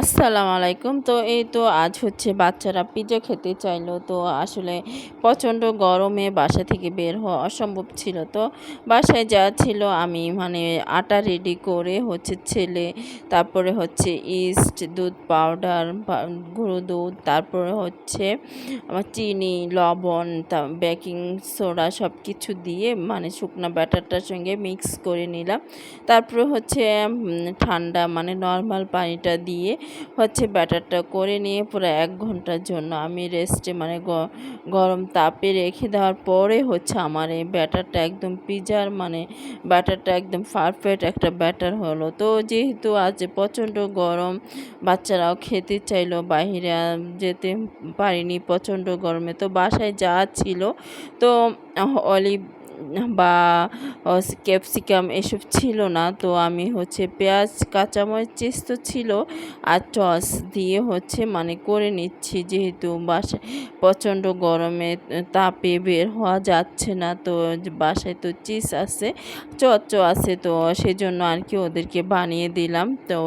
আসসালামু আলাইকুম। তো এই তো আজ হচ্ছে বাচ্চারা পিজা খেতে চাইলো। তো আসলে প্রচণ্ড গরমে বাসা থেকে বের হওয়া অসম্ভব ছিল। তো বাসায় যা ছিল আমি মানে আটা রেডি করে হচ্ছে ছেলে, তারপরে হচ্ছে ইস্ট দুধ পাউডার গুঁড়ো দুধ, তারপরে হচ্ছে আমার চিনি, লবণ বেকিং সোডা সব কিছু দিয়ে মানে শুকনো ব্যাটারটার সঙ্গে মিক্স করে নিলাম। তারপরে হচ্ছে ঠান্ডা মানে নর্মাল পানিটা দিয়ে হচ্ছে ব্যাটারটা করে নিয়ে পুরো এক ঘণ্টার জন্য আমি রেস্টে মানে গরম তাপে রেখে দেওয়ার পরে হচ্ছে আমার এই ব্যাটারটা একদম পিজার মানে ব্যাটারটা একদম পারফেক্ট একটা ব্যাটার হলো। তো যেহেতু আজ প্রচণ্ড গরম, বাচ্চারাও খেতে চাইলো বাহিরে যেতে পারিনি প্রচণ্ড গরমে। তো বাসায় যা ছিল, তো অলিভ বা ক্যাপসিকাম এসব ছিল না। তো আমি হচ্ছে পেঁয়াজ, কাঁচামরিচ, চিজ তো ছিল। আর টস দিয়ে হচ্ছে মানে করে নিচ্ছি। যেহেতু বাসায় প্রচণ্ড গরমে তাপে বের হওয়া যাচ্ছে না, তো বাসায় তো চিজ আছে, চচ্চ আছে। তো সেজন্য আর কি ওদেরকে বানিয়ে দিলাম। তো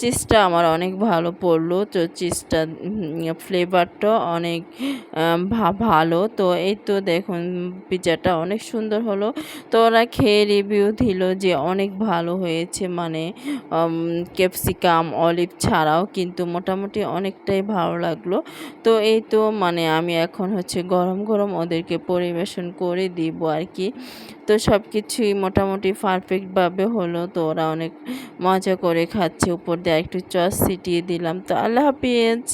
চিজটা আমার অনেক ভালো পড়ল। তো চিজটা ফ্লেভারটা অনেক ভালো। তো এই তো দেখুন পিৎজাটা অনেক সুন্দর হলো। তো ওরা খেয়ে রিভিউ দিল যে অনেক ভালো হয়েছে। মানে ক্যাপসিকাম অলিভ ছাড়াও কিন্তু মোটামুটি অনেকটাই ভালো লাগল। তো এই তো মানে আমি এখন হচ্ছে গরম গরম ওদেরকে পরিবেশন করে দিব আর কি তো সব কিছুই মোটামুটি পারফেক্টভাবে হলো। তো ওরা অনেক মজা করে খাচ্ছে। উপর দিয়ে একটু চস ছিটিয়ে দিলাম। তো আল্লাহ হাফিজ।